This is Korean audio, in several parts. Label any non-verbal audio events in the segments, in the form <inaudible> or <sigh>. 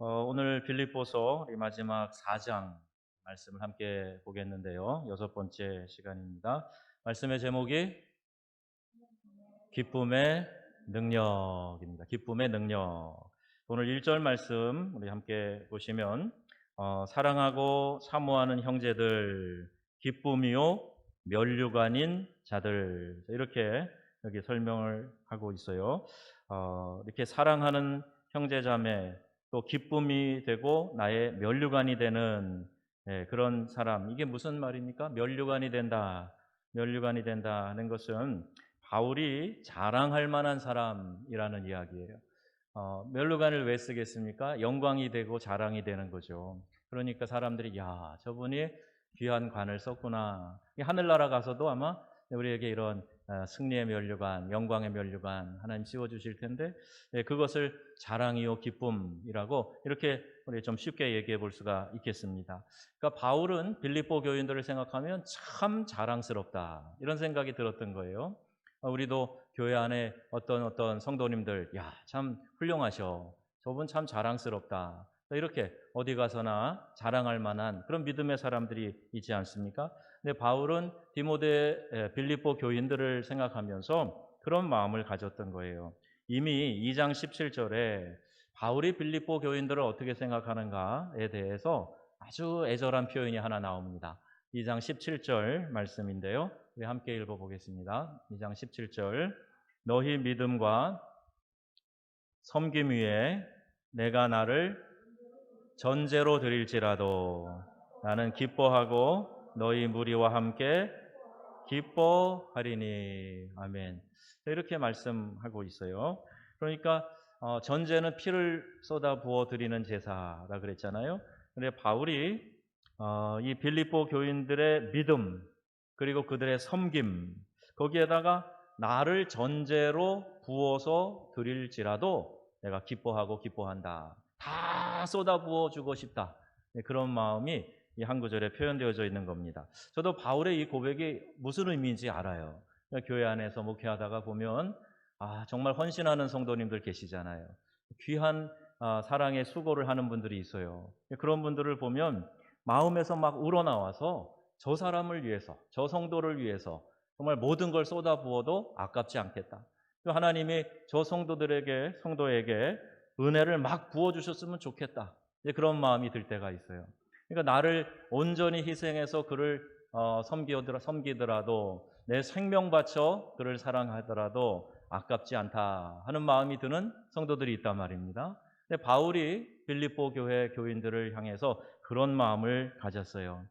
어, 오늘 빌립보서 마지막 4장 말씀을 함께 보겠는데요. 여섯 번째 시간입니다. 말씀의 제목이 기쁨의 능력입니다. 기쁨의 능력. 오늘 1절 말씀 우리 함께 보시면 어, 사랑하고 사모하는 형제들 기쁨이요 면류관인 자들 이렇게 여기 설명을 하고 있어요. 어, 이렇게 사랑하는 형제자매 또 기쁨이 되고 나의 면류관이 되는 예, 그런 사람 이게 무슨 말입니까? 면류관이 된다. 면류관이 된다 하는 것은 바울이 자랑할 만한 사람이라는 이야기예요. 어, 면류관을 왜 쓰겠습니까? 영광이 되고 자랑이 되는 거죠. 그러니까 사람들이 야 저분이 귀한 관을 썼구나. 하늘나라 가서도 아마 우리에게 이런 어, 승리의 면류관, 영광의 면류관 하나님 씌워 주실 텐데 예, 그것을 자랑이요 기쁨이라고 이렇게 우리 좀 쉽게 얘기해 볼 수가 있겠습니다. 그러니까 바울은 빌립보 교인들을 생각하면 참 자랑스럽다 이런 생각이 들었던 거예요. 어, 우리도 교회 안에 어떤 어떤 성도님들 야 참 훌륭하셔. 저분 참 자랑스럽다. 이렇게 어디 가서나 자랑할 만한 그런 믿음의 사람들이 있지 않습니까? 근데 바울은 디모데 빌립보 교인들을 생각하면서 그런 마음을 가졌던 거예요. 이미 2장 17절에 바울이 빌립보 교인들을 어떻게 생각하는가에 대해서 아주 애절한 표현이 하나 나옵니다. 2장 17절 말씀인데요. 우리 함께 읽어보겠습니다. 2장 17절 너희 믿음과 섬김 위에 내가 나를 전제로 드릴지라도 나는 기뻐하고 너희 무리와 함께 기뻐하리니 아멘. 이렇게 말씀하고 있어요. 그러니까 어, 전제는 피를 쏟아 부어 드리는 제사라 그랬잖아요. 근데 바울이 어, 이 빌립보 교인들의 믿음 그리고 그들의 섬김 거기에다가 나를 전제로 부어서 드릴지라도 내가 기뻐하고 기뻐한다. 다 쏟아 부어 주고 싶다. 네, 그런 마음이 이 한 구절에 표현되어져 있는 겁니다. 저도 바울의 이 고백이 무슨 의미인지 알아요. 교회 안에서 목회하다가 보면 아 정말 헌신하는 성도님들 계시잖아요. 귀한 아, 사랑의 수고를 하는 분들이 있어요. 그런 분들을 보면 마음에서 막 우러나와서 저 사람을 위해서, 저 성도를 위해서 정말 모든 걸 쏟아 부어도 아깝지 않겠다. 하나님이 저 성도들에게, 성도에게 은혜를 막 부어주셨으면 좋겠다. 그런 마음이 들 때가 있어요. 그러니까 나를 온전히 희생해서 그를 어, 섬기더라도 내 생명 바쳐 그를 사랑하더라도 아깝지 않다 하는 마음이 드는 성도들이 있단 말입니다. 근데 바울이 빌립보 교회 교인들을 향해서 그런 마음을 가졌어요.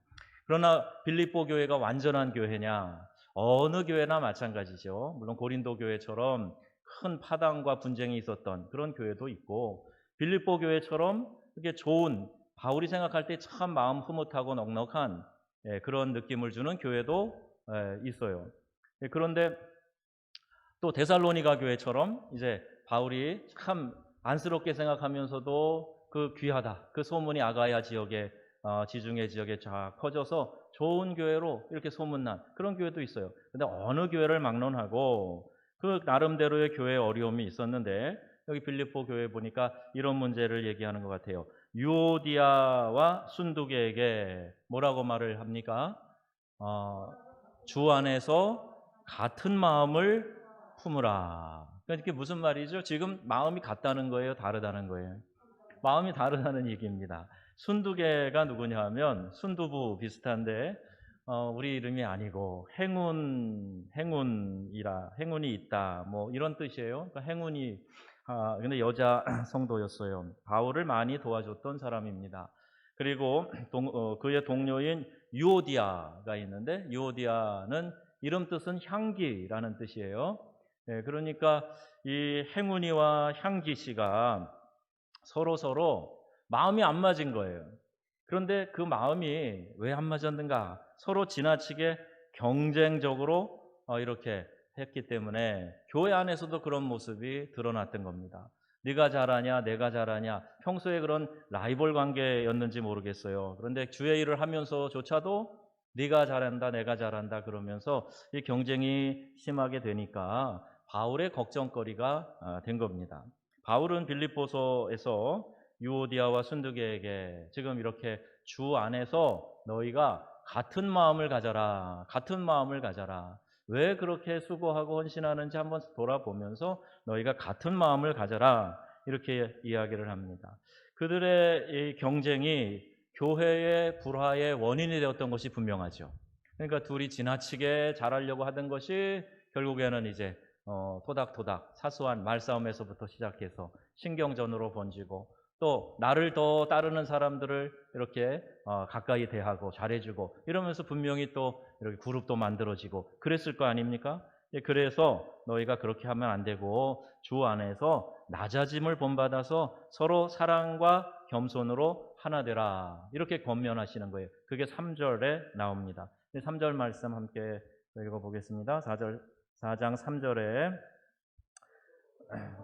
그러나 빌립보 교회가 완전한 교회냐? 어느 교회나 마찬가지죠. 물론 고린도 교회처럼 큰 파당과 분쟁이 있었던 그런 교회도 있고 빌립보 교회처럼 이렇게 좋은 바울이 생각할 때 참 마음 흐뭇하고 넉넉한 예, 그런 느낌을 주는 교회도 예, 있어요. 예, 그런데 또 데살로니가 교회처럼 이제 바울이 참 안쓰럽게 생각하면서도 그 귀하다. 그 소문이 아가야 지역에 어, 지중해 지역에 쫙 퍼져서 좋은 교회로 이렇게 소문난 그런 교회도 있어요. 근데 어느 교회를 막론하고 그 나름대로의 교회 어려움이 있었는데 여기 빌립보 교회 보니까 이런 문제를 얘기하는 것 같아요. 유오디아와 순두개에게 뭐라고 말을 합니까? 어, 주 안에서 같은 마음을 품으라. 그러니까 이게 무슨 말이죠? 지금 마음이 같다는 거예요, 다르다는 거예요. 마음이 다르다는 얘기입니다. 순두개가 누구냐 하면 순두부 비슷한데 어, 우리 이름이 아니고 행운 행운이라 행운이 있다 뭐 이런 뜻이에요. 그러니까 행운이 아, 근데 여자 <clears throat> 성도였어요. 바울을 많이 도와줬던 사람입니다. 그리고 동, 어, 그의 동료인 유오디아가 있는데 유오디아는 이름 뜻은 향기라는 뜻이에요. 네, 그러니까 이 행운이와 향기 씨가 서로 서로 마음이 안 맞은 거예요. 그런데 그 마음이 왜 안 맞았는가? 서로 지나치게 경쟁적으로 어, 이렇게 했기 때문에 교회 안에서도 그런 모습이 드러났던 겁니다. 네가 잘하냐, 내가 잘하냐. 평소에 그런 라이벌 관계였는지 모르겠어요. 그런데 주의 일을 하면서조차도 네가 잘한다, 내가 잘한다 그러면서 이 경쟁이 심하게 되니까 바울의 걱정거리가 아, 된 겁니다. 바울은 빌립보서에서 유오디아와 순두계에게 지금 이렇게 주 안에서 너희가 같은 마음을 가져라. 같은 마음을 가져라. 왜 그렇게 수고하고 헌신하는지 한번 돌아보면서 너희가 같은 마음을 가져라. 이렇게 이야기를 합니다. 그들의 이 경쟁이 교회의 불화의 원인이 되었던 것이 분명하죠. 그러니까 둘이 지나치게 잘하려고 하던 것이 결국에는 이제 어, 토닥토닥 사소한 말싸움에서부터 시작해서 신경전으로 번지고 또 나를 더 따르는 사람들을 이렇게 어, 가까이 대하고 잘해주고 이러면서 분명히 또 이렇게 그룹도 만들어지고 그랬을 거 아닙니까? 예, 그래서 너희가 그렇게 하면 안 되고 주 안에서 낮아짐을 본받아서 서로 사랑과 겸손으로 하나 되라 이렇게 권면하시는 거예요. 그게 3절에 나옵니다. 3절 말씀 함께 읽어보겠습니다. 4절 4장 3절에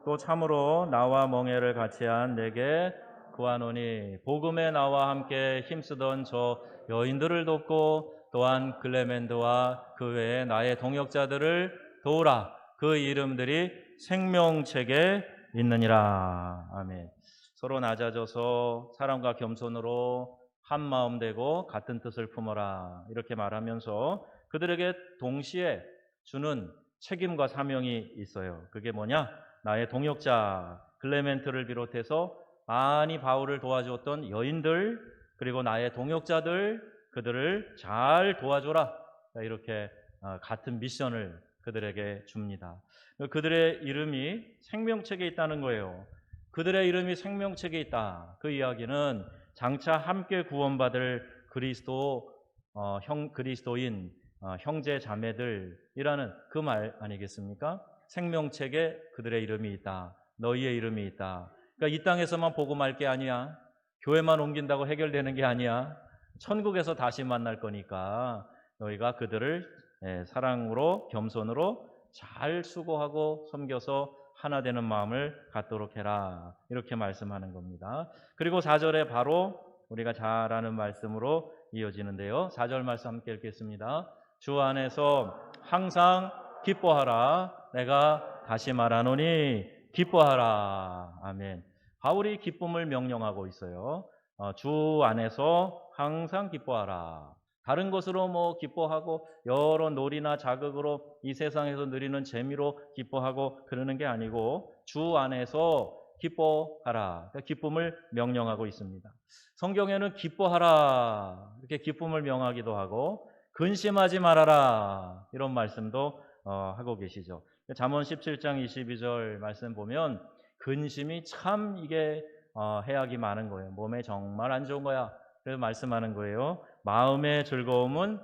또 참으로 나와 멍해를 같이 한 내게 구하노니 복음에 나와 함께 힘쓰던 저 여인들을 돕고 또한 글레멘드와 그 외에 나의 동역자들을 도우라 그 이름들이 생명책에 있느니라 아멘 서로 낮아져서 사랑과 겸손으로 한 마음 되고 같은 뜻을 품어라 이렇게 말하면서 그들에게 동시에 주는 책임과 사명이 있어요. 그게 뭐냐? 나의 동역자 클레멘트를 비롯해서 많이 바울을 도와주었던 여인들 그리고 나의 동역자들 그들을 잘 도와줘라 이렇게 어, 같은 미션을 그들에게 줍니다. 그들의 이름이 생명책에 있다는 거예요. 그들의 이름이 생명책에 있다. 그 이야기는 장차 함께 구원받을 그리스도 어, 형 그리스도인 어, 형제 자매들이라는 그 말 아니겠습니까? 생명책에 그들의 이름이 있다. 너희의 이름이 있다. 그러니까 이 땅에서만 보고 말게 아니야. 교회만 옮긴다고 해결되는 게 아니야. 천국에서 다시 만날 거니까 너희가 그들을 예, 사랑으로 겸손으로 잘 수고하고 섬겨서 하나 되는 마음을 갖도록 해라. 이렇게 말씀하는 겁니다. 그리고 4절에 바로 우리가 잘 아는 말씀으로 이어지는데요. 4절 말씀 함께 읽겠습니다. 주 안에서 항상 기뻐하라. 내가 다시 말하노니 기뻐하라. 아멘. 바울이 기쁨을 명령하고 있어요. 어, 주 안에서 항상 기뻐하라. 다른 것으로 뭐 기뻐하고 여러 놀이나 자극으로 이 세상에서 누리는 재미로 기뻐하고 그러는 게 아니고 주 안에서 기뻐하라. 그러니까 기쁨을 명령하고 있습니다. 성경에는 기뻐하라. 이렇게 기쁨을 명하기도 하고 근심하지 말아라. 이런 말씀도 어, 하고 계시죠. 잠언 17장 22절 말씀 보면 근심이 참 이게 어, 해악이 많은 거예요. 몸에 정말 안 좋은 거야. 그래서 말씀하는 거예요. 마음의 즐거움은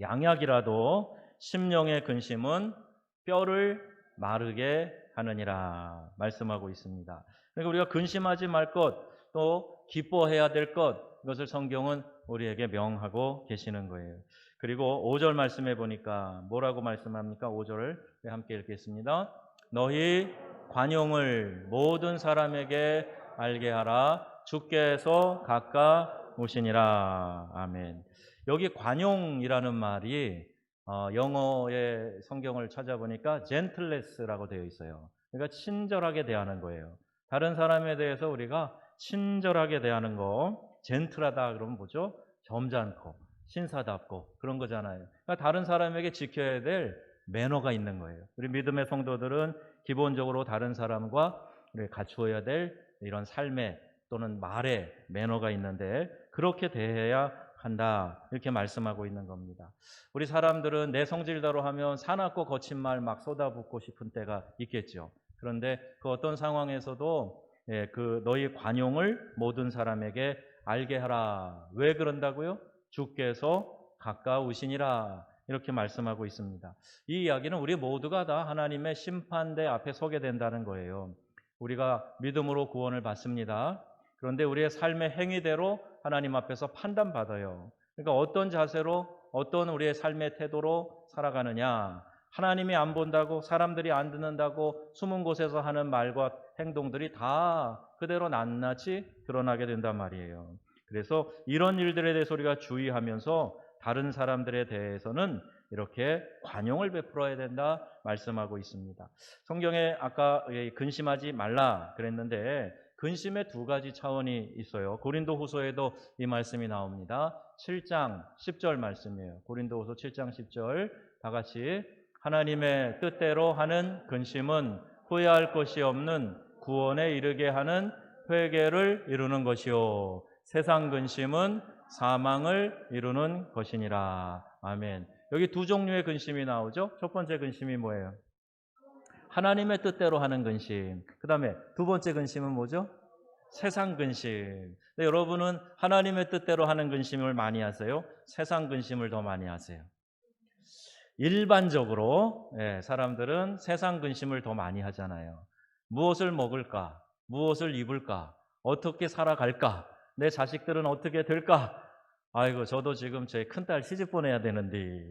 양약이라도 심령의 근심은 뼈를 마르게 하느니라 말씀하고 있습니다. 그러니까 우리가 근심하지 말 것, 또 기뻐해야 될 것, 이것을 성경은 우리에게 명하고 계시는 거예요. 그리고 5절 말씀해 보니까 뭐라고 말씀합니까? 5절을 함께 읽겠습니다. 너희 관용을 모든 사람에게 알게 하라. 주께서 가까 오시니라. 아멘. 여기 관용이라는 말이 어, 영어의 성경을 찾아보니까 gentless라고 되어 있어요. 그러니까 친절하게 대하는 거예요. 다른 사람에 대해서 우리가 친절하게 대하는 거, 젠틀하다 그러면 뭐죠? 점잖고 신사답고 그런 거잖아요. 그러니까 다른 사람에게 지켜야 될 매너가 있는 거예요. 우리 믿음의 성도들은 기본적으로 다른 사람과 갖추어야 될 이런 삶의 또는 말의 매너가 있는데 그렇게 대해야 한다 이렇게 말씀하고 있는 겁니다. 우리 사람들은 내 성질대로 하면 사납고 거친 말 막 쏟아붓고 싶은 때가 있겠죠. 그런데 그 어떤 상황에서도 예, 그 너희 관용을 모든 사람에게 알게 하라. 왜 그런다고요? 주께서 가까우시니라. 이렇게 말씀하고 있습니다. 이 이야기는 우리 모두가 다 하나님의 심판대 앞에 서게 된다는 거예요. 우리가 믿음으로 구원을 받습니다. 그런데 우리의 삶의 행위대로 하나님 앞에서 판단받아요. 그러니까 어떤 자세로 어떤 우리의 삶의 태도로 살아가느냐. 하나님이 안 본다고 사람들이 안 듣는다고 숨은 곳에서 하는 말과 행동들이 다 그대로 낱낱이 드러나게 된단 말이에요. 그래서 이런 일들에 대해서 우리가 주의하면서 다른 사람들에 대해서는 이렇게 관용을 베풀어야 된다 말씀하고 있습니다. 성경에 아까 근심하지 말라 그랬는데 근심의 두 가지 차원이 있어요. 고린도 후서에도 이 말씀이 나옵니다. 7장 10절 말씀이에요. 고린도 후서 7장 10절 다 같이 하나님의 뜻대로 하는 근심은 후회할 것이 없는 구원에 이르게 하는 회개를 이루는 것이요. 세상 근심은 사망을 이루는 것이니라. 아멘. 여기 두 종류의 근심이 나오죠. 첫 번째 근심이 뭐예요? 하나님의 뜻대로 하는 근심. 그 다음에 두 번째 근심은 뭐죠? 세상 근심. 네, 여러분은 하나님의 뜻대로 하는 근심을 많이 하세요? 세상 근심을 더 많이 하세요? 일반적으로 예, 사람들은 세상 근심을 더 많이 하잖아요. 무엇을 먹을까? 무엇을 입을까? 어떻게 살아갈까? 내 자식들은 어떻게 될까? 아이고, 저도 지금 제 큰딸 시집 보내야 되는데.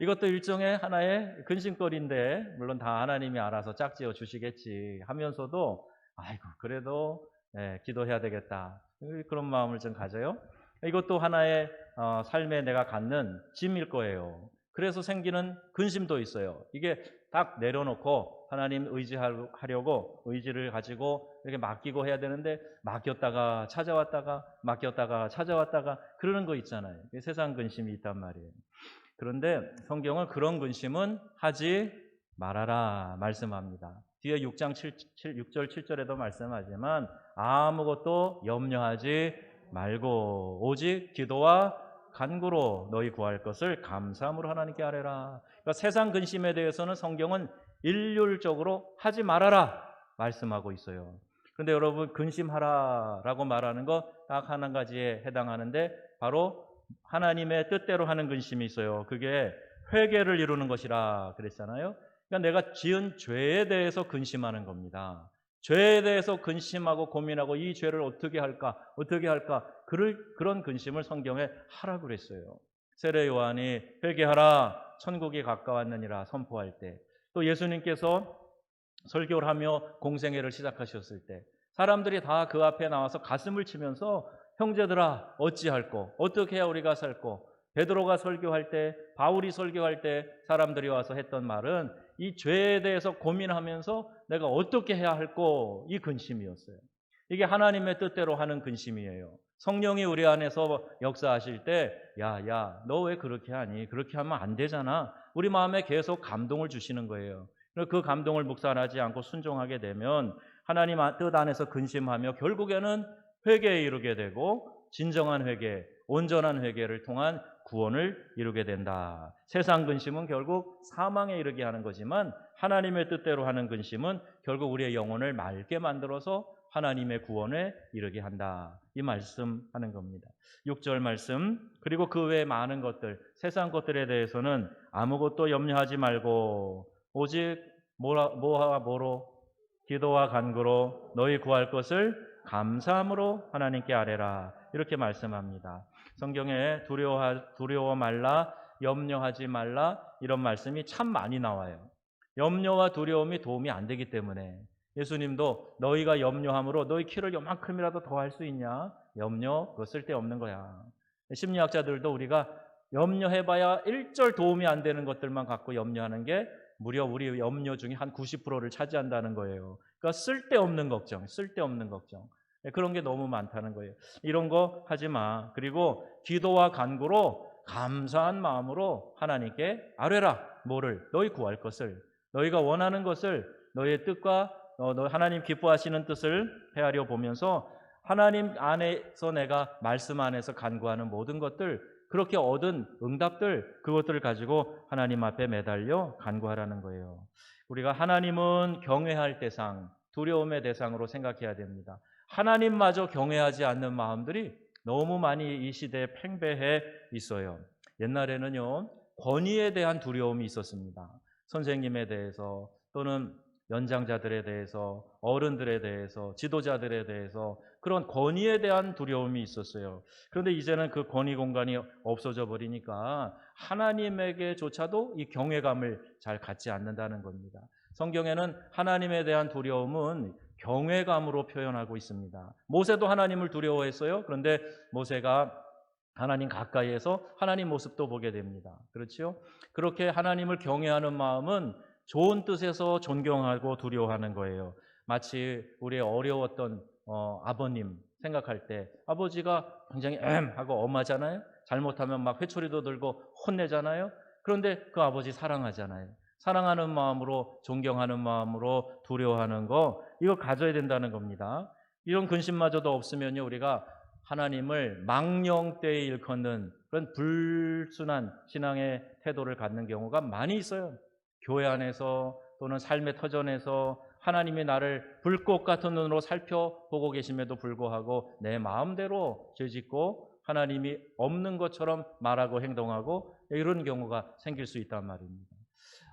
이것도 일종의 하나의 근심거리인데, 물론 다 하나님이 알아서 짝지어 주시겠지 하면서도, 아이고, 그래도 예, 기도해야 되겠다. 그런 마음을 좀 가져요. 이것도 하나의 어, 삶에 내가 갖는 짐일 거예요. 그래서 생기는 근심도 있어요. 이게 딱 내려놓고 하나님 의지하려고 의지를 가지고 이렇게 맡기고 해야 되는데 맡겼다가 찾아왔다가 맡겼다가 찾아왔다가 그러는 거 있잖아요. 세상 근심이 있단 말이에요. 그런데 성경은 그런 근심은 하지 말아라 말씀합니다. 뒤에 6장 7, 7, 6절 7절에도 말씀하지만 아무것도 염려하지 말고 오직 기도와 간구로 너희 구할 것을 감사함으로 하나님께 아뢰라. 그러니까 세상 근심에 대해서는 성경은 일률적으로 하지 말아라 말씀하고 있어요. 그런데 여러분 근심하라라고 말하는 거딱한 가지에 해당하는데 바로 하나님의 뜻대로 하는 근심이 있어요. 그게 회개를 이루는 것이라 그랬잖아요. 그러니까 내가 지은 죄에 대해서 근심하는 겁니다. 죄에 대해서 근심하고 고민하고 이 죄를 어떻게 할까, 어떻게 할까, 그럴, 그런 근심을 성경에 하라고 그랬어요. 세례 요한이 회개하라, 천국이 가까웠느니라 선포할 때, 또 예수님께서 설교를 하며 공생애를 시작하셨을 때, 사람들이 다 그 앞에 나와서 가슴을 치면서 형제들아 어찌할꼬 어떻게 해야 우리가 살꼬 베드로가 설교할 때 바울이 설교할 때 사람들이 와서 했던 말은 이 죄에 대해서 고민하면서 내가 어떻게 해야 할꼬 이 근심이었어요. 이게 하나님의 뜻대로 하는 근심이에요. 성령이 우리 안에서 역사하실 때, 야, 야, 너 왜 그렇게 하니? 그렇게 하면 안 되잖아. 우리 마음에 계속 감동을 주시는 거예요. 그 감동을 묵살하지 않고 순종하게 되면 하나님 뜻 안에서 근심하며 결국에는 회개에 이르게 되고 진정한 회개, 온전한 회개를 통한 구원을 이루게 된다. 세상 근심은 결국 사망에 이르게 하는 거지만 하나님의 뜻대로 하는 근심은 결국 우리의 영혼을 맑게 만들어서 하나님의 구원에 이르게 한다. 이 말씀하는 겁니다. 6절 말씀 그리고 그 외에 많은 것들 세상 것들에 대해서는 아무것도 염려하지 말고 오직 뭐와 뭐로 기도와 간구로 너희 구할 것을 감사함으로 하나님께 아뢰라 이렇게 말씀합니다. 성경에 두려워 두려워 말라 염려하지 말라 이런 말씀이 참 많이 나와요. 염려와 두려움이 도움이 안 되기 때문에 예수님도 너희가 염려함으로 너희 키를 요만큼이라도 더 할 수 있냐? 염려 그거 쓸데없는 거야. 심리학자들도 우리가 염려해봐야 일절 도움이 안 되는 것들만 갖고 염려하는 게 무려 우리 염려 중에 한 90%를 차지한다는 거예요. 그러니까 쓸데없는 걱정, 쓸데없는 걱정. 네, 그런 게 너무 많다는 거예요. 이런 거 하지 마. 그리고 기도와 간구로 감사한 마음으로 하나님께 아뢰라. 뭐를? 너희 구할 것을. 너희가 원하는 것을 너희의 뜻과 어, 너 하나님 기뻐하시는 뜻을 헤아려 보면서 하나님 안에서 내가 말씀 안에서 간구하는 모든 것들 그렇게 얻은 응답들 그것들을 가지고 하나님 앞에 매달려 간구하라는 거예요. 우리가 하나님은 경외할 대상, 두려움의 대상으로 생각해야 됩니다. 하나님마저 경외하지 않는 마음들이 너무 많이 이 시대에 팽배해 있어요. 옛날에는요, 권위에 대한 두려움이 있었습니다. 선생님에 대해서 또는 연장자들에 대해서 어른들에 대해서 지도자들에 대해서 그런 권위에 대한 두려움이 있었어요. 그런데 이제는 그 권위 공간이 없어져 버리니까 하나님에게조차도 이 경외감을 잘 갖지 않는다는 겁니다. 성경에는 하나님에 대한 두려움은 경외감으로 표현하고 있습니다. 모세도 하나님을 두려워했어요. 그런데 모세가 하나님 가까이에서 하나님 모습도 보게 됩니다. 그렇지요? 그렇게 하나님을 경외하는 마음은 좋은 뜻에서 존경하고 두려워하는 거예요. 마치 우리의 어려웠던 어, 아버님 생각할 때 아버지가 굉장히 엠 하고 엄하잖아요. 잘못하면 막 회초리도 들고 혼내잖아요. 그런데 그 아버지 사랑하잖아요. 사랑하는 마음으로 존경하는 마음으로 두려워하는 거 이거 가져야 된다는 겁니다. 이런 근심마저도 없으면요 우리가 하나님을 망령 때에 일컫는 그런 불순한 신앙의 태도를 갖는 경우가 많이 있어요. 교회 안에서 또는 삶의 터전에서 하나님이 나를 불꽃 같은 눈으로 살펴보고 계심에도 불구하고 내 마음대로 죄짓고 하나님이 없는 것처럼 말하고 행동하고 이런 경우가 생길 수 있단 말입니다.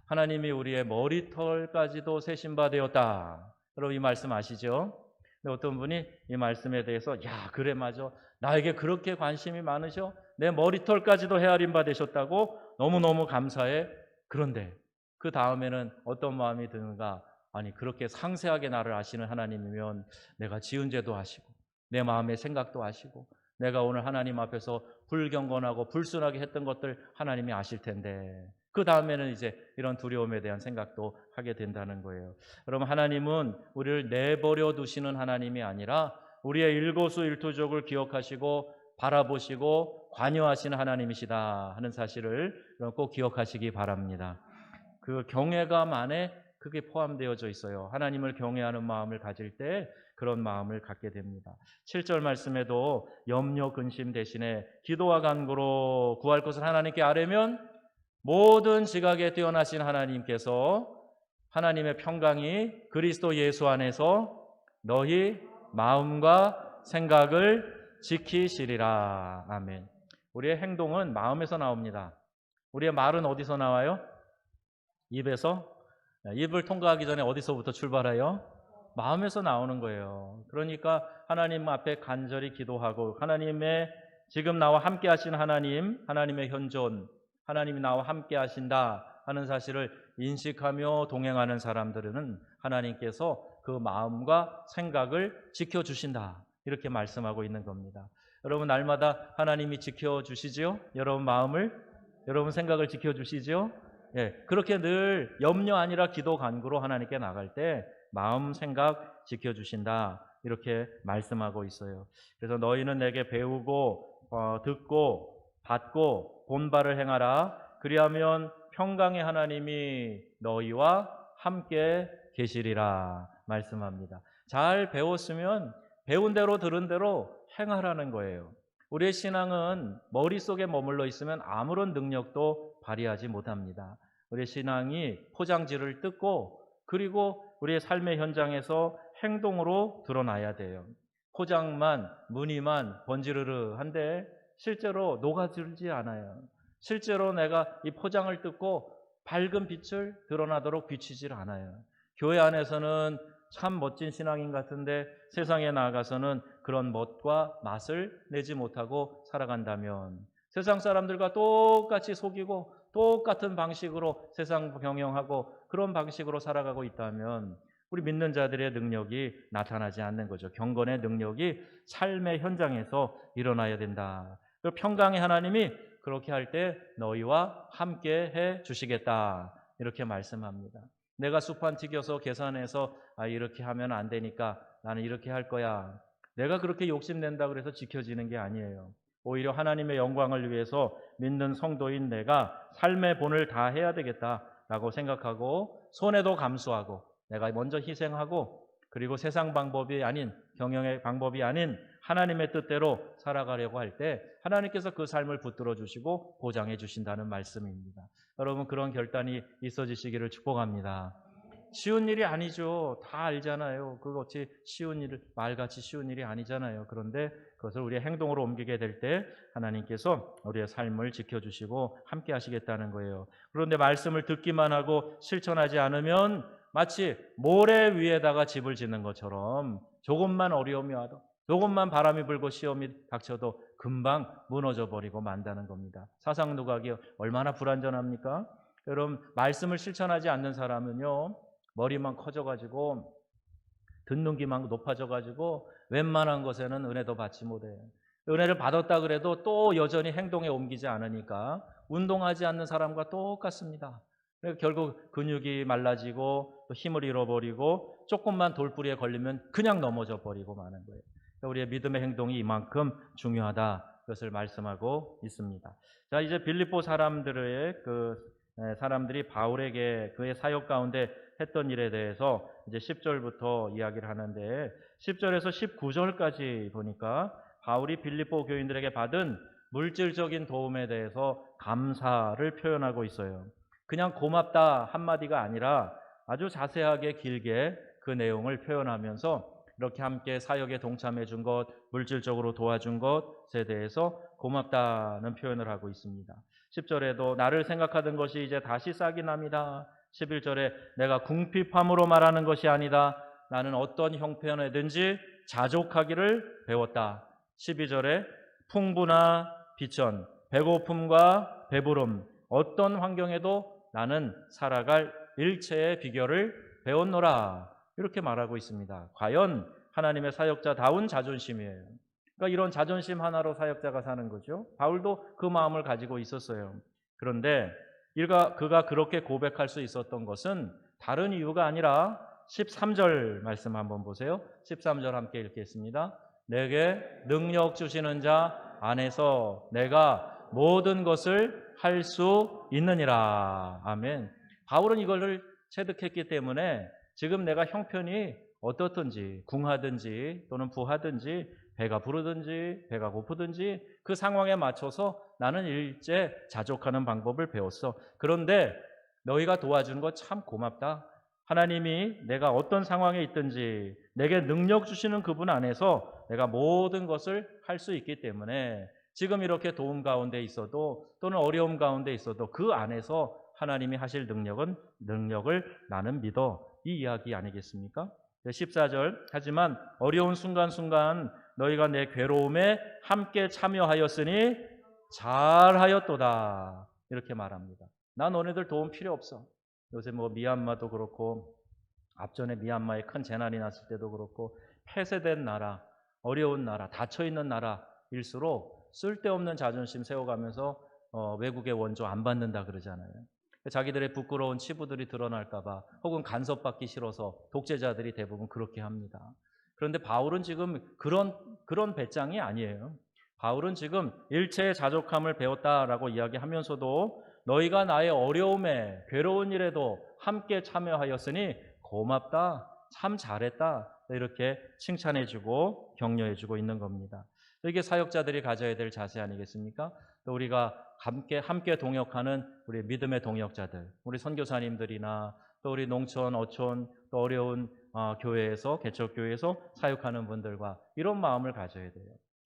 하나님이 우리의 머리털까지도 세신바 되었다. 여러분 이 말씀 아시죠? 어떤 분이 이 말씀에 대해서 야 그래 맞아 나에게 그렇게 관심이 많으셔 내 머리털까지도 헤아림 받으셨다고 너무너무 감사해 그런데 그 다음에는 어떤 마음이 드는가 아니 그렇게 상세하게 나를 아시는 하나님이면 내가 지은 죄도 아시고 내 마음의 생각도 아시고 내가 오늘 하나님 앞에서 불경건하고 불순하게 했던 것들 하나님이 아실 텐데 그 다음에는 이제 이런 두려움에 대한 생각도 하게 된다는 거예요. 여러분 하나님은 우리를 내버려 두시는 하나님이 아니라 우리의 일거수일투족을 기억하시고 바라보시고 관여하시는 하나님이시다 하는 사실을 꼭 기억하시기 바랍니다. 그 경외감 안에 그게 포함되어져 있어요. 하나님을 경외하는 마음을 가질 때 그런 마음을 갖게 됩니다. 7절 말씀에도 염려 근심 대신에 기도와 간구로 구할 것을 하나님께 아뢰면 모든 지각에 뛰어나신 하나님께서 하나님의 평강이 그리스도 예수 안에서 너희 마음과 생각을 지키시리라. 아멘. 우리의 행동은 마음에서 나옵니다. 우리의 말은 어디서 나와요? 입에서? 입을 통과하기 전에 어디서부터 출발해요? 마음에서 나오는 거예요. 그러니까 하나님 앞에 간절히 기도하고 하나님의 지금 나와 함께 하신 하나님, 하나님의 현존, 하나님이 나와 함께 하신다 하는 사실을 인식하며 동행하는 사람들은 하나님께서 그 마음과 생각을 지켜주신다. 이렇게 말씀하고 있는 겁니다. 여러분, 날마다 하나님이 지켜주시지요? 여러분 마음을, 여러분 생각을 지켜주시지요? 예, 그렇게 늘 염려 아니라 기도 간구로 하나님께 나갈 때 마음 생각 지켜주신다. 이렇게 말씀하고 있어요. 그래서 너희는 내게 배우고, 어, 듣고, 받고, 본바를 행하라. 그리하면 평강의 하나님이 너희와 함께 계시리라. 말씀합니다. 잘 배웠으면 배운 대로 들은 대로 행하라는 거예요. 우리의 신앙은 머릿속에 머물러 있으면 아무런 능력도 발휘하지 못합니다. 우리의 신앙이 포장지를 뜯고 그리고 우리의 삶의 현장에서 행동으로 드러나야 돼요. 포장만, 무늬만 번지르르 한데 실제로 녹아들지 않아요. 실제로 내가 이 포장을 뜯고 밝은 빛을 드러나도록 비치질 않아요. 교회 안에서는 참 멋진 신앙인 같은데 세상에 나가서는 그런 멋과 맛을 내지 못하고 살아간다면 세상 사람들과 똑같이 속이고 똑같은 방식으로 세상 경영하고 그런 방식으로 살아가고 있다면 우리 믿는 자들의 능력이 나타나지 않는 거죠. 경건의 능력이 삶의 현장에서 일어나야 된다. 그 평강의 하나님이 그렇게 할 때 너희와 함께 해 주시겠다. 이렇게 말씀합니다. 내가 수판 튀겨서 계산해서 아 이렇게 하면 안 되니까 나는 이렇게 할 거야. 내가 그렇게 욕심낸다 그래서 지켜지는 게 아니에요. 오히려 하나님의 영광을 위해서 믿는 성도인 내가 삶의 본을 다 해야 되겠다라고 생각하고 손해도 감수하고 내가 먼저 희생하고 그리고 세상 방법이 아닌 경영의 방법이 아닌 하나님의 뜻대로 살아가려고 할 때 하나님께서 그 삶을 붙들어 주시고 보장해 주신다는 말씀입니다. 여러분 그런 결단이 있어지시기를 축복합니다. 쉬운 일이 아니죠. 다 알잖아요. 그것이 쉬운 일, 말같이 쉬운 일이 아니잖아요. 그런데 그것을 우리의 행동으로 옮기게 될 때 하나님께서 우리의 삶을 지켜주시고 함께 하시겠다는 거예요. 그런데 말씀을 듣기만 하고 실천하지 않으면 마치 모래 위에다가 집을 짓는 것처럼 조금만 어려움이 와도 조금만 바람이 불고 시험이 닥쳐도 금방 무너져 버리고 만다는 겁니다. 사상 누각이 얼마나 불완전합니까? 여러분 말씀을 실천하지 않는 사람은요 머리만 커져가지고 듣는 귀만 높아져가지고 웬만한 것에는 은혜도 받지 못해요. 은혜를 받았다 그래도 또 여전히 행동에 옮기지 않으니까 운동하지 않는 사람과 똑같습니다. 결국 근육이 말라지고 또 힘을 잃어버리고 조금만 돌부리에 걸리면 그냥 넘어져 버리고 마는 거예요. 그러니까 우리의 믿음의 행동이 이만큼 중요하다. 그것을 말씀하고 있습니다. 자, 이제 빌립보 사람들의 그 에, 사람들이 바울에게 그의 사역 가운데 했던 일에 대해서 이제 10절부터 이야기를 하는데 10절에서 19절까지 보니까 바울이 빌립보 교인들에게 받은 물질적인 도움에 대해서 감사를 표현하고 있어요. 그냥 고맙다 한마디가 아니라 아주 자세하게 길게 그 내용을 표현하면서 이렇게 함께 사역에 동참해 준 것, 물질적으로 도와준 것에 대해서 고맙다는 표현을 하고 있습니다. 10절에도 나를 생각하던 것이 이제 다시 싹이 납니다. 11절에 내가 궁핍함으로 말하는 것이 아니다. 나는 어떤 형편에든지 자족하기를 배웠다. 12절에 풍부나 비천, 배고픔과 배부름, 어떤 환경에도 나는 살아갈 일체의 비결을 배웠노라. 이렇게 말하고 있습니다. 과연 하나님의 사역자다운 자존심이에요. 그러니까 이런 자존심 하나로 사역자가 사는 거죠. 바울도 그 마음을 가지고 있었어요. 그런데 그가 그렇게 고백할 수 있었던 것은 다른 이유가 아니라 13절 말씀 한번 보세요. 13절 함께 읽겠습니다. 내게 능력 주시는 자 안에서 내가 모든 것을 할 수 있느니라. 아멘. 바울은 이걸 체득했기 때문에 지금 내가 형편이 어떻든지 궁하든지 또는 부하든지 배가 부르든지 배가 고프든지 그 상황에 맞춰서 나는 일제 자족하는 방법을 배웠어. 그런데 너희가 도와준 거참 고맙다. 하나님이 내가 어떤 상황에 있든지 내게 능력 주시는 그분 안에서 내가 모든 것을 할 수 있기 때문에 지금 이렇게 도움 가운데 있어도 또는 어려움 가운데 있어도 그 안에서 하나님이 하실 능력은 능력을 나는 믿어. 이 이야기 아니겠습니까? 14절 하지만 어려운 순간순간 너희가 내 괴로움에 함께 참여하였으니 잘하였도다. 이렇게 말합니다. 나 너네들 도움 필요 없어. 요새 뭐 미얀마도 그렇고 앞전에 미얀마에 큰 재난이 났을 때도 그렇고 폐쇄된 나라, 어려운 나라, 닫혀 있는 나라일수록 쓸데없는 자존심 세워가면서 어, 외국의 원조 안 받는다 그러잖아요. 자기들의 부끄러운 치부들이 드러날까봐 혹은 간섭받기 싫어서 독재자들이 대부분 그렇게 합니다. 그런데 바울은 지금 그런 그런 배짱이 아니에요. 바울은 지금 일체의 자족함을 배웠다라고 이야기하면서도 너희가 나의 어려움에 괴로운 일에도 함께 참여하였으니 고맙다. 참 잘했다. 이렇게 칭찬해주고 격려해주고 있는 겁니다. 이게 사역자들이 가져야 될 자세 아니겠습니까? 또 우리가 함께 함께 동역하는 우리 믿음의 동역자들, 우리 선교사님들이나 또 우리 농촌, 어촌, 또 어려운 어, 교회에서 개척 교회에서 사역하는 분들과 이런 마음을 가져야 돼요.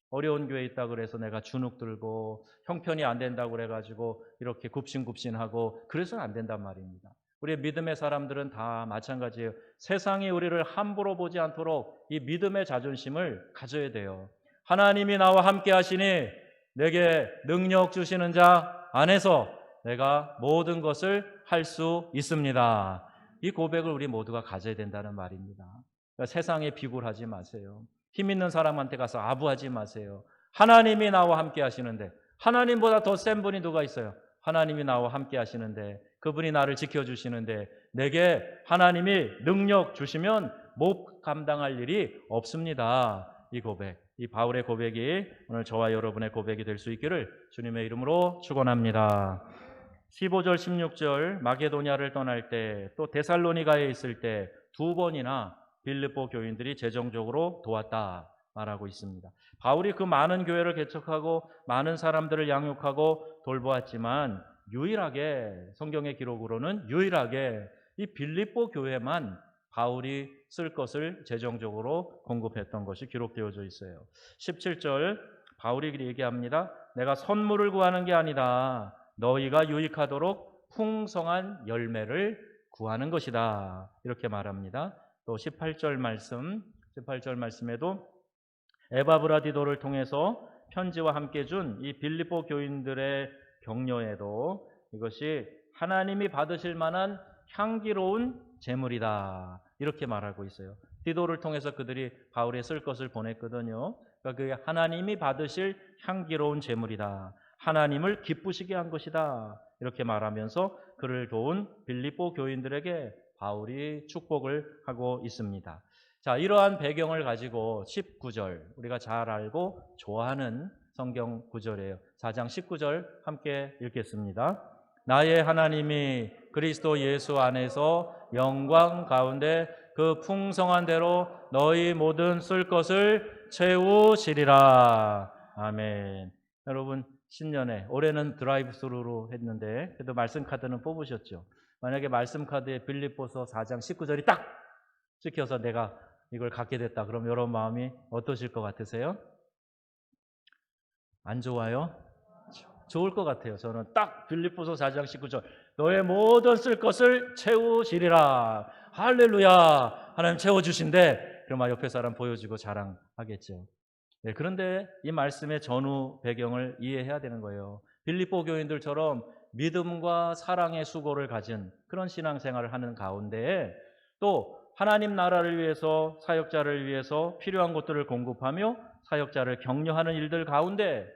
어려운 교회 있다 그래서 내가 주눅 들고 형편이 안 된다고 그래 가지고 이렇게 굽신굽신하고 그래서는 안 된단 말입니다. 우리 믿음의 사람들은 다 마찬가지예요. 세상이 우리를 함부로 보지 않도록 이 믿음의 자존심을 가져야 돼요. 하나님이 나와 함께 하시니 내게 능력 주시는 자 안에서 내가 모든 것을 할 수 있습니다. 이 고백을 우리 모두가 가져야 된다는 말입니다. 그러니까 세상에 비굴하지 마세요. 힘 있는 사람한테 가서 아부하지 마세요. 하나님이 나와 함께 하시는데 하나님보다 더 센 분이 누가 있어요? 하나님이 나와 함께 하시는데 그분이 나를 지켜 주시는데 내게 하나님이 능력 주시면 못 감당할 일이 없습니다. 이 고백, 이 바울의 고백이 오늘 저와 여러분의 고백이 될 수 있기를 주님의 이름으로 축원합니다. 15절 16절 마게도냐를 떠날 때 또 데살로니가에 있을 때 두 번이나 빌립보 교인들이 재정적으로 도왔다 말하고 있습니다. 바울이 그 많은 교회를 개척하고 많은 사람들을 양육하고 돌보았지만 유일하게 성경의 기록으로는 유일하게 이 빌립보 교회만 바울이 쓸 것을 재정적으로 공급했던 것이 기록되어져 있어요. 17절 바울이 얘기합니다. 내가 선물을 구하는 게 아니다. 너희가 유익하도록 풍성한 열매를 구하는 것이다. 이렇게 말합니다. 또 18절 말씀, 18절 말씀에도 에바브라디도를 통해서 편지와 함께 준 이 빌립보 교인들의 격려에도 이것이 하나님이 받으실 만한 향기로운 재물이다. 이렇게 말하고 있어요. 디도를 통해서 그들이 바울에 쓸 것을 보냈거든요. 그러니까 그 하나님이 받으실 향기로운 재물이다. 하나님을 기쁘시게 한 것이다. 이렇게 말하면서 그를 도운 빌립보 교인들에게 바울이 축복을 하고 있습니다. 자, 이러한 배경을 가지고 19절 우리가 잘 알고 좋아하는 성경 구절이에요. 4장 19절 함께 읽겠습니다. 나의 하나님이 그리스도 예수 안에서 영광 가운데 그 풍성한 대로 너희 모든 쓸 것을 채우시리라. 아멘. 여러분 신년에 올해는 드라이브 스루로 했는데 그래도 말씀 카드는 뽑으셨죠. 만약에 말씀 카드에 빌립보서 4장 19절이 딱 찍혀서 내가 이걸 갖게 됐다. 그럼 여러분 마음이 어떠실 것 같으세요? 안 좋아요? 좋을 것 같아요. 저는 딱 빌립보서 4장 19절 너의 모든 쓸 것을 채우시리라. 할렐루야. 하나님 채워 주신대. 그럼 옆에 사람 보여주고 자랑하겠죠. 네, 그런데 이 말씀의 전후 배경을 이해해야 되는 거예요. 빌립보 교인들처럼 믿음과 사랑의 수고를 가진 그런 신앙생활을 하는 가운데 또 하나님 나라를 위해서 사역자를 위해서 필요한 것들을 공급하며 사역자를 격려하는 일들 가운데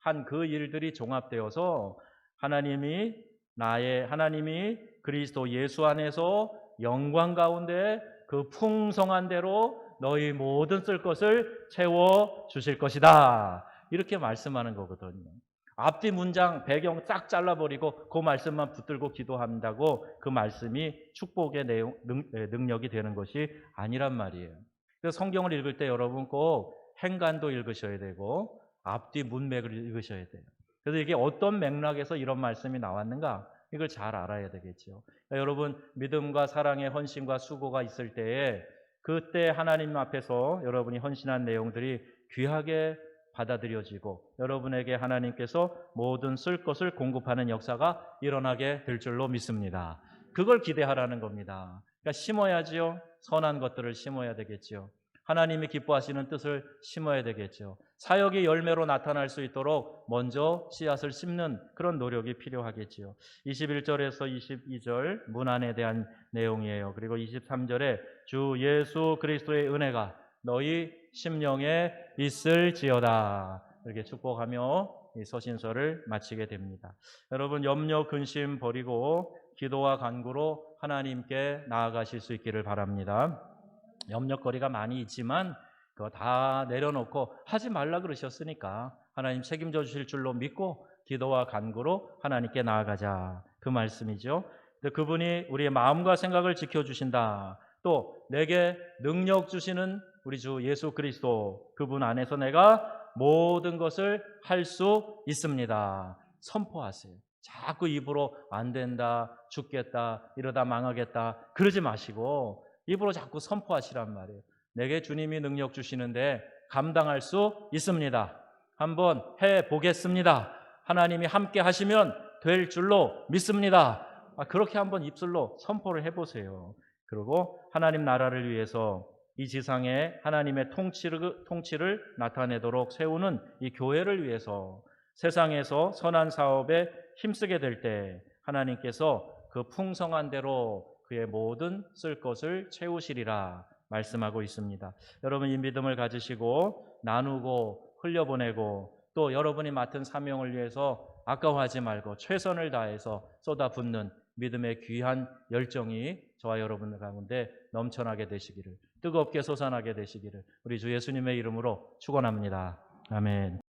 한 그 일들이 종합되어서 하나님이 나의 하나님이 그리스도 예수 안에서 영광 가운데 그 풍성한 대로 너희 모든 쓸 것을 채워 주실 것이다. 이렇게 말씀하는 거거든요. 앞뒤 문장 배경 싹 잘라버리고 그 말씀만 붙들고 기도한다고 그 말씀이 축복의 내용 능, 능력이 되는 것이 아니란 말이에요. 그래서 성경을 읽을 때 여러분 꼭 행간도 읽으셔야 되고 앞뒤 문맥을 읽으셔야 돼요. 그래서 이게 어떤 맥락에서 이런 말씀이 나왔는가 이걸 잘 알아야 되겠죠. 그러니까 여러분 믿음과 사랑의 헌신과 수고가 있을 때에 그때 하나님 앞에서 여러분이 헌신한 내용들이 귀하게 받아들여지고 여러분에게 하나님께서 모든 쓸 것을 공급하는 역사가 일어나게 될 줄로 믿습니다. 그걸 기대하라는 겁니다. 그러니까 심어야지요. 선한 것들을 심어야 되겠지요. 하나님이 기뻐하시는 뜻을 심어야 되겠죠. 사역이 열매로 나타날 수 있도록 먼저 씨앗을 심는 그런 노력이 필요하겠지요. 21절에서 22절 문안에 대한 내용이에요. 그리고 23절에 주 예수 그리스도의 은혜가 너희 심령에 있을지어다. 이렇게 축복하며 이 서신서를 마치게 됩니다. 여러분 염려 근심 버리고 기도와 간구로 하나님께 나아가실 수 있기를 바랍니다. 염려거리가 많이 있지만 그거 다 내려놓고 하지 말라 그러셨으니까 하나님 책임져 주실 줄로 믿고 기도와 간구로 하나님께 나아가자 그 말씀이죠. 그분이 우리의 마음과 생각을 지켜 주신다. 또 내게 능력 주시는 우리 주 예수 그리스도 그분 안에서 내가 모든 것을 할 수 있습니다. 선포하세요. 자꾸 입으로 안 된다, 죽겠다, 이러다 망하겠다 그러지 마시고 입으로 자꾸 선포하시란 말이에요. 내게 주님이 능력 주시는데 감당할 수 있습니다. 한번 해 보겠습니다. 하나님이 함께 하시면 될 줄로 믿습니다. 아, 그렇게 한번 입술로 선포를 해보세요. 그리고 하나님 나라를 위해서 이 지상에 하나님의 통치를, 통치를 나타내도록 세우는 이 교회를 위해서 세상에서 선한 사업에 힘쓰게 될 때 하나님께서 그 풍성한 대로 그의 모든 쓸 것을 채우시리라 말씀하고 있습니다. 여러분 이 믿음을 가지시고 나누고 흘려보내고 또 여러분이 맡은 사명을 위해서 아까워하지 말고 최선을 다해서 쏟아붓는 믿음의 귀한 열정이 저와 여러분 가운데 넘쳐나게 되시기를 뜨겁게 솟아나게 되시기를 우리 주 예수님의 이름으로 축원합니다. 아멘.